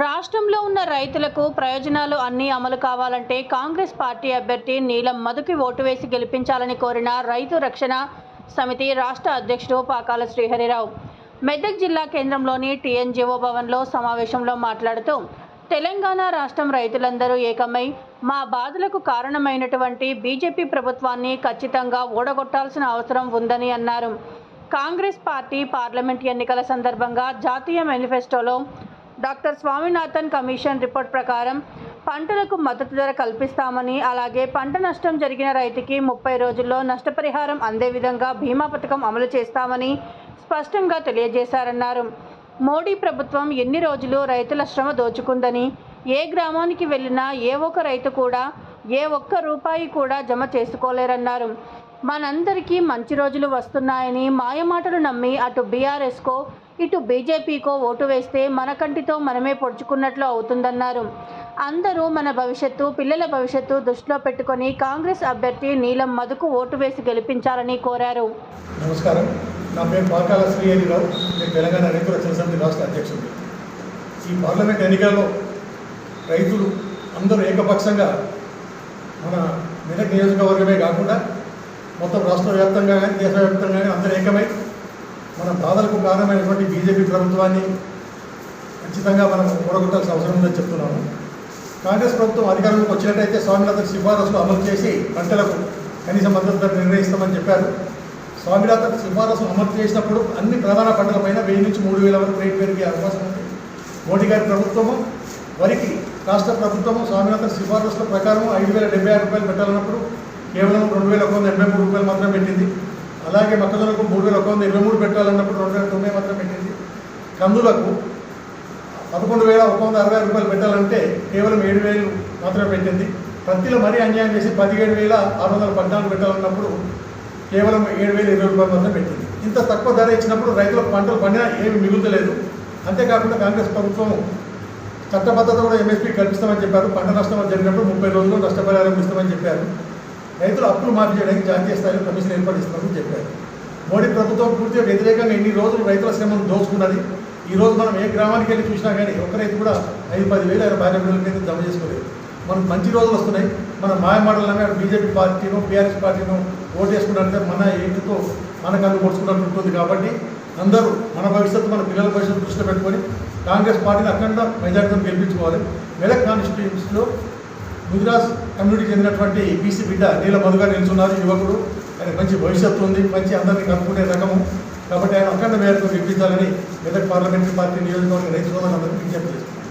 రాష్ట్రంలో ఉన్న రైతులకు ప్రయోజనాలు అన్నీ అమలు కావాలంటే కాంగ్రెస్ పార్టీ అభ్యర్థి నీలం మధుకి ఓటు వేసి గెలిపించాలని కోరిన రైతు రక్షణ సమితి రాష్ట్ర అధ్యక్షుడు పాకాల శ్రీహరిరావు. మెదక్ జిల్లా కేంద్రంలోని టీఎన్జిఓ భవన్లో సమావేశంలో మాట్లాడుతూ తెలంగాణ రాష్ట్రం రైతులందరూ ఏకమై మా బాధలకు కారణమైనటువంటి బీజేపీ ప్రభుత్వాన్ని ఖచ్చితంగా ఓడగొట్టాల్సిన అవసరం ఉందని అన్నారు. కాంగ్రెస్ పార్టీ పార్లమెంట్ ఎన్నికల సందర్భంగా జాతీయ మేనిఫెస్టోలో డాక్టర్ స్వామినాథన్ కమిషన్ రిపోర్ట్ ప్రకారం పంటలకు మద్దతు ధర కల్పిస్తామని అలాగే పంట నష్టం జరిగిన రైతుకి ముప్పై రోజుల్లో నష్టపరిహారం అందే విధంగా బీమా పథకం అమలు చేస్తామని స్పష్టంగా తెలియజేశారన్నారు. మోడీ ప్రభుత్వం ఎన్ని రోజులు రైతుల శ్రమ దోచుకుందని ఏ గ్రామానికి వెళ్ళినా ఏ ఒక్క రైతు కూడా ఏ ఒక్క రూపాయి కూడా జమ చేసుకోలేరన్నారు. మనందరికీ మంచి రోజులు వస్తున్నాయని మాయమాటలు నమ్మి అటు బీఆర్ఎస్కో ఇటు బీజేపీకో ఓటు వేస్తే మన కంటితో మనమే పొడుచుకున్నట్లు అవుతుందన్నారు. అందరూ మన భవిష్యత్తు పిల్లల భవిష్యత్తు దృష్టిలో పెట్టుకొని కాంగ్రెస్ అభ్యర్థి నీలం మధుకు ఓటు వేసి గెలిపించాలని కోరారు. నమస్కారం. నా పేరు పాకాల శ్రీహరిరావు. నేను తెలంగాణ రైతుల రక్షణ రాష్ట్ర అధ్యక్షుడు ఈ పార్లమెంట్ ఎన్నికల్లో రైతులు అందరూ ఏకపక్షంగా మన మెదక్ నియోజకవర్గమే కాకుండా మొత్తం రాష్ట్ర వ్యాప్తంగా కానీ దేశవ్యాప్తంగా కానీ అందరూ ఏకమై మన బాధలకు కారణమైనటువంటి బీజేపీ ప్రభుత్వాన్ని ఖచ్చితంగా మనం కూడగొట్టాల్సిన అవసరం ఉందని చెప్తున్నాము కాంగ్రెస్ ప్రభుత్వం అధికారంలోకి వచ్చినట్టయితే స్వామినాథన్ సిఫారసులు అమలు చేసి పంటలకు కనీస మద్దతు ధర నిర్ణయిస్తామని చెప్పారు. స్వామినాథన్ సిఫారసులు అమలు చేసినప్పుడు అన్ని ప్రధాన పంటలపైన వెయ్యి నుంచి మూడు వేల వరకు రేటు పెరిగే అవకాశం ఉంది. మోడీ గారి ప్రభుత్వము వరికి రాష్ట్ర ప్రభుత్వము స్వామినాథన్ సిఫారసుల ప్రకారం ఐదు వేల డెబ్బై ఆరు రూపాయలు పెట్టాలన్నప్పుడు కేవలం రెండు వేల ఒక వంద ఎనభై మూడు రూపాయలు మాత్రమే పెట్టింది. అలాగే మొక్కజొన్నకు మూడు వేల ఒక వంద ఇరవై మూడు పెట్టాలన్నప్పుడు రెండు వేల తొమ్మిది మాత్రం పెట్టింది. కందులకు పదకొండు వేల ఒక వంద అరవై రూపాయలు పెట్టాలంటే కేవలం ఏడు వేలు మాత్రమే పెట్టింది. పత్తిలో మరీ అన్యాయం చేసి పదిహేడు వేల ఆరు వందల పద్నాలుగు పెట్టాలన్నప్పుడు కేవలం ఏడు వేల ఇరవై రూపాయలు మాత్రం పెట్టింది. ఇంత తక్కువ ధర ఇచ్చినప్పుడు రైతులకు పంటలు పండినా ఏమి మిగులుతలేదు. అంతేకాకుండా కాంగ్రెస్ ప్రభుత్వం చట్టబద్ధత కూడా ఎంఎస్పీ కల్పిస్తామని చెప్పారు. పంట నష్టం జరిగినప్పుడు ముప్పై రోజులు నష్టపరిహారం ఇస్తామని చెప్పారు. రైతులు అప్పులు మాఫీ చేయడానికి జాతీయ స్థాయిలో కమిషన్ ఏర్పడిస్తామని చెప్పారు. మోడీ ప్రభుత్వం పూర్తిగా వ్యతిరేకంగా ఎన్ని రోజులు రైతుల శ్రమను దోచుకున్నది ఈ రోజు మనం ఏ గ్రామానికి వెళ్ళి చూసినా కానీ ఒక్క రైతు కూడా ఐదు పది వేలు ఆయన భార్య బిడ్డల మీద జమ చేసుకోలేదు. మనం మంచి రోజులు వస్తున్నాయి. మన మాయమాటలనే బీజేపీ పార్టీను బీఆర్ఎస్ పార్టీను ఓటేసుకున్నట్టే మన ఏంటితో మన కన్ను పొడుచుకున్నట్టు ఉంటుంది కాబట్టి అందరూ మన భవిష్యత్తు మన పిల్లల భవిష్యత్తు దృష్టిలో పెట్టుకొని కాంగ్రెస్ పార్టీని అఖండ మెజార్టీతో గెలిపించుకోవాలి. మెదక్ కాన్స్టిట్యూన్సీలో గుజరాత్ కమ్యూనిటీ చెందినటువంటి బీసీ బిడ్డ నీల మధుగా నిల్చున్నారు యువకుడు. ఆయన మంచి భవిష్యత్తు ఉంది మంచి అందరినీ కలుపుకునే రకము. కాబట్టి ఆయన అఖండ మేరకు గెలిపించాలని మెదక్ పార్లమెంటరీ పార్టీ నియోజకవర్గ రైతు సోదరులందరికీ విజ్ఞప్తి చేస్తున్నారు